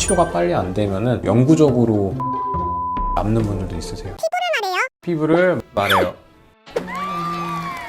치료가 빨리 안 되면은 영구적으로 남는 분들도 있으세요. 피부를 말해요. 네,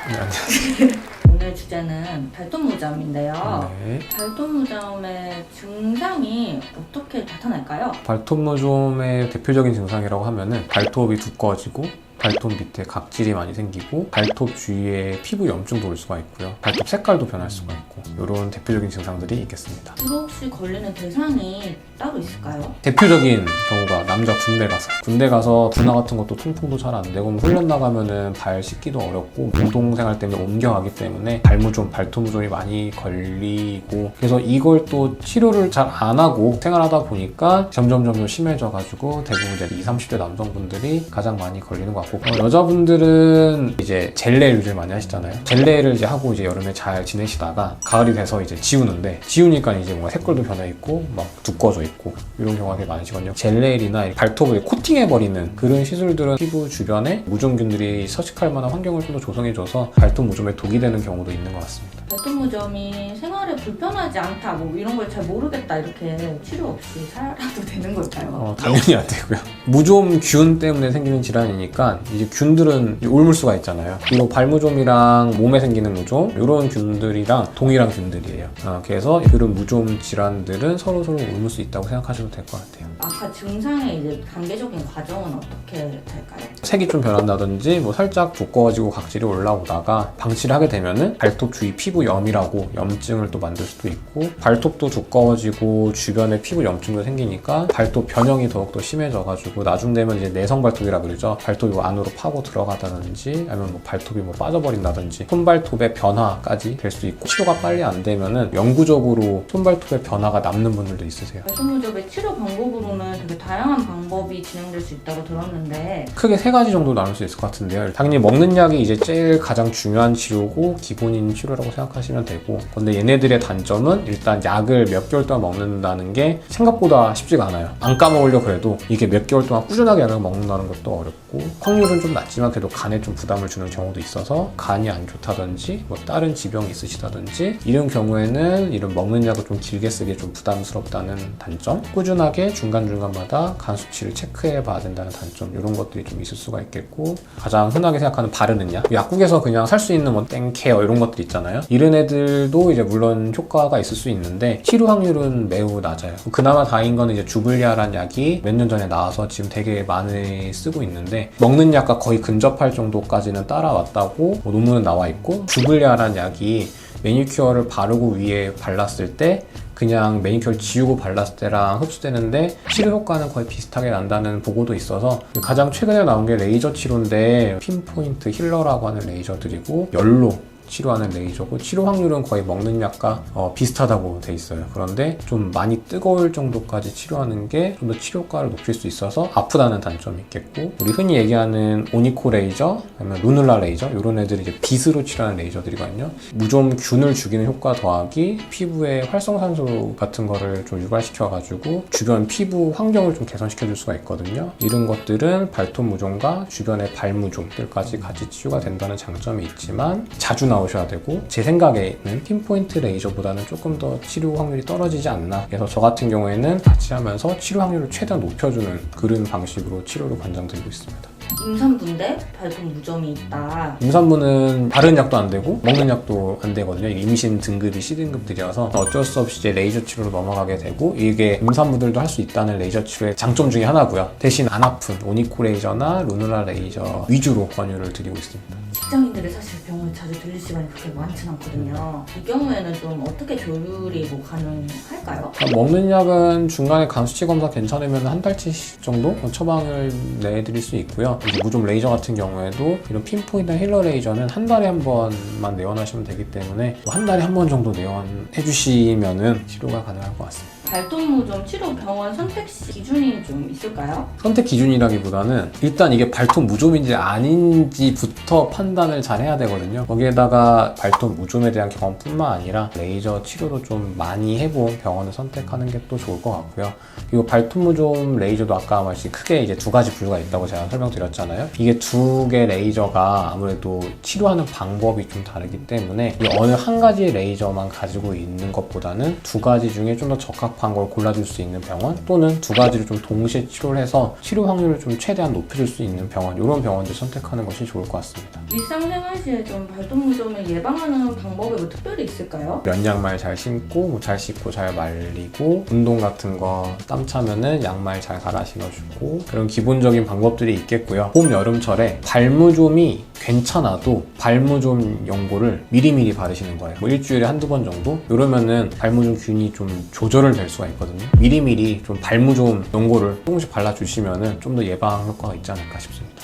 안녕하세요. 오늘 주제는 발톱 무좀인데요. 네. 발톱 무좀의 증상이 어떻게 나타날까요? 발톱무좀의 대표적인 증상이라고 하면은 발톱이 두꺼워지고 발톱 밑에 각질이 많이 생기고 발톱 주위에 피부 염증도 올 수가 있고요. 발톱 색깔도 변할 수가 있고 이런 대표적인 증상들이 있겠습니다. 주로 혹시 걸리는 대상이 따로 있을까요? 대표적인 경우가 남자 군대 가서 군대 가서 군화 같은 것도 통풍도 잘 안 되고 뭐 훈련 나가면은 발 씻기도 어렵고 운동생활 때문에 옮겨가기 때문에 발무좀 발톱무좀이 많이 걸리고 그래서 이걸 또 치료를 잘 안 하고 생활하다 보니까 점점 점점 심해져 가지고 대부분 이제 20, 30대 남성분들이 가장 많이 걸리는 것 같고 어, 여자분들은 이제 젤레 유지를 많이 하시잖아요 젤레를 이제 하고 이제 여름에 잘 지내시다가 가을이 돼서 이제 지우는데 지우니까 이제 뭔가 색깔도 변해 있고 막 두꺼워져 있고 이런 경우가 되게 많으시거든요. 젤레일이나 발톱을 코팅해버리는 그런 시술들은 피부 주변에 무좀균들이 서식할 만한 환경을 좀 더 조성해줘서 발톱 무좀에 독이 되는 경우도 있는 것 같습니다. 발톱무좀이 생활에 불편하지 않다 뭐 이런 걸 잘 모르겠다 이렇게 치료 없이 살아도 되는 걸까요? 어, 당연히 안 되고요. 무좀 균 때문에 생기는 질환이니까 이제 균들은 올물수가 있잖아요. 그리고 발무좀이랑 몸에 생기는 무좀 이런 균들이랑 동일한 균들이에요. 어, 그래서 그런 무좀 질환들은 서로 서로 옮을 수 있다고 생각하셔도 될 것 같아요. 아까 증상의 이제 단계적인 과정은 어떻게 될까요? 색이 좀 변한다든지 뭐 살짝 두꺼워지고 각질이 올라오다가 방치를 하게 되면은 발톱 주위 피부 염이라고 염증을 또 만들 수도 있고 발톱도 두꺼워지고 주변에 피부 염증도 생기니까 발톱 변형이 더욱더 심해져가지고 나중 되면 이제 내성 발톱이라 그러죠. 발톱이 뭐 안으로 파고 들어가다든지 아니면 뭐 발톱이 뭐 빠져버린다든지 손발톱의 변화까지 될 수 있고 치료가 빨리 안 되면은 영구적으로 손발톱의 변화가 남는 분들도 있으세요. 발톱무좀의 치료 방법으로는 되게 다양한 방법이 진행될 수 있다고 들었는데 크게 세 가지 정도 나눌 수 있을 것 같은데요. 당연히 먹는 약이 이제 제일 가장 중요한 치료고 기본인 치료라고 생각하시면 되고 근데 얘네들의 단점은 일단 약을 몇 개월 동안 먹는다는 게 생각보다 쉽지가 않아요. 안 까먹으려고 해도 이게 몇 개월 동안 꾸준하게 약을 먹는다는 것도 어렵고 확률은 좀 낮지만 그래도 간에 좀 부담을 주는 경우도 있어서 간이 안 좋다든지 뭐 다른 지병이 있으시다든지 이런 경우에는 이런 먹는 약을 좀 길게 쓰기 좀 부담스럽다는 단점 꾸준하게 중간중간마다 간 수치를 체크해 봐야 된다는 단점 이런 것들이 좀 있을 수가 있겠고 가장 흔하게 생각하는 바르는 약 약국에서 그냥 살 수 있는 뭐 땡케어 이런 것들 있잖아요 이런 애들도 이제 물론 효과가 있을 수 있는데 치료 확률은 매우 낮아요. 그나마 다행인 거는 이제 주블리아란 약이 몇 년 전에 나와서 지금 되게 많이 쓰고 있는데 먹는 약과 거의 근접할 정도까지는 따라왔다고 뭐 논문은 나와 있고 주블리아란 약이 매니큐어를 바르고 위에 발랐을 때 그냥 매니큐어를 지우고 발랐을 때랑 흡수되는데 치료 효과는 거의 비슷하게 난다는 보고도 있어서 가장 최근에 나온 게 레이저 치료인데 핀포인트 힐러라고 하는 레이저들이고 열로 치료하는 레이저고 치료 확률은 거의 먹는 약과 어, 비슷하다고 돼 있어요. 그런데 좀 많이 뜨거울 정도까지 치료하는 게 좀 더 치료 효과를 높일 수 있어서 아프다는 단점이 있겠고 우리 흔히 얘기하는 오니코 레이저, 아니면 루눌라 레이저 이런 애들이 이제 빛으로 치료하는 레이저들이거든요. 무좀균을 죽이는 효과 더하기 피부의 활성산소 같은 거를 좀 유발시켜가지고 주변 피부 환경을 좀 개선시켜 줄 수가 있거든요. 이런 것들은 발톱 무좀과 주변의 발 무좀들까지 같이 치료가 된다는 장점이 있지만 자주 나 오셔야 되고 제 생각에는 핀포인트 레이저보다는 조금 더 치료 확률이 떨어지지 않나 그래서 저 같은 경우에는 같이 하면서 치료 확률을 최대한 높여주는 그런 방식으로 치료를 권장드리고 있습니다. 임산부인데 발톱 무좀이 있다 임산부는 바르는 약도 안 되고 먹는 약도 안 되거든요. 이게 임신 등급이 C등급들이어서 어쩔 수 없이 이제 레이저 치료로 넘어가게 되고 이게 임산부들도 할 수 있다는 레이저 치료의 장점 중에 하나고요. 대신 안 아픈 오니코 레이저나 루누라 레이저 위주로 권유를 드리고 있습니다. 직장인들이 사실 병원 자주 들릴 시간이 그렇게 많진 않거든요 이 경우에는 좀 어떻게 조율이 뭐 가능할까요? 먹는 약은 중간에 간 수치 검사 괜찮으면 한 달치 정도 처방을 내드릴 수 있고요. 이제 무좀 레이저 같은 경우에도 이런 핀포인트 힐러 레이저는 한 달에 한 번만 내원하시면 되기 때문에 뭐한 달에 한 번 정도 내원해 주시면은 치료가 가능할 것 같습니다. 발톱무좀 치료 병원 선택 시 기준이 좀 있을까요? 선택 기준이라기보다는 일단 이게 발톱 무좀인지 아닌지부터 판단을 잘 해야 되거든요. 거기에다가 발톱 무좀에 대한 경험뿐만 아니라 레이저 치료도 좀 많이 해본 병원을 선택하는 게 또 좋을 것 같고요. 그리고 발톱 무좀 레이저도 아까 말씀 크게 이제 두 가지 분류가 있다고 제가 설명드렸 잖아요. 이게 두 개 레이저가 아무래도 치료하는 방법이 좀 다르기 때문에 이 어느 한 가지 레이저만 가지고 있는 것보다는 두 가지 중에 좀 더 적합한 걸 골라줄 수 있는 병원 또는 두 가지를 좀 동시에 치료를 해서 치료 확률을 좀 최대한 높여줄 수 있는 병원 이런 병원들 선택하는 것이 좋을 것 같습니다. 일상생활 시에 좀 발동무좀을 예방하는 방법이 뭐 특별히 있을까요? 면 양말 잘 신고 뭐 잘 씻고 잘 말리고 운동 같은 거 땀 차면은 양말 잘 갈아 신어주고 그런 기본적인 방법들이 있겠고요. 봄 여름철에 발무좀이 괜찮아도 발무좀 연고를 미리미리 바르시는 거예요. 뭐 일주일에 한두 번 정도 이러면은 발무좀 균이 좀 조절을 될 수가 있거든요. 미리미리 좀 발무좀 연고를 조금씩 발라주시면은 좀 더 예방 효과가 있지 않을까 싶습니다.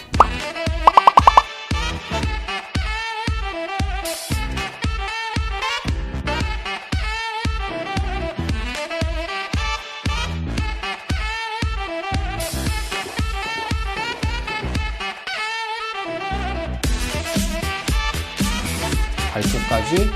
발톱까지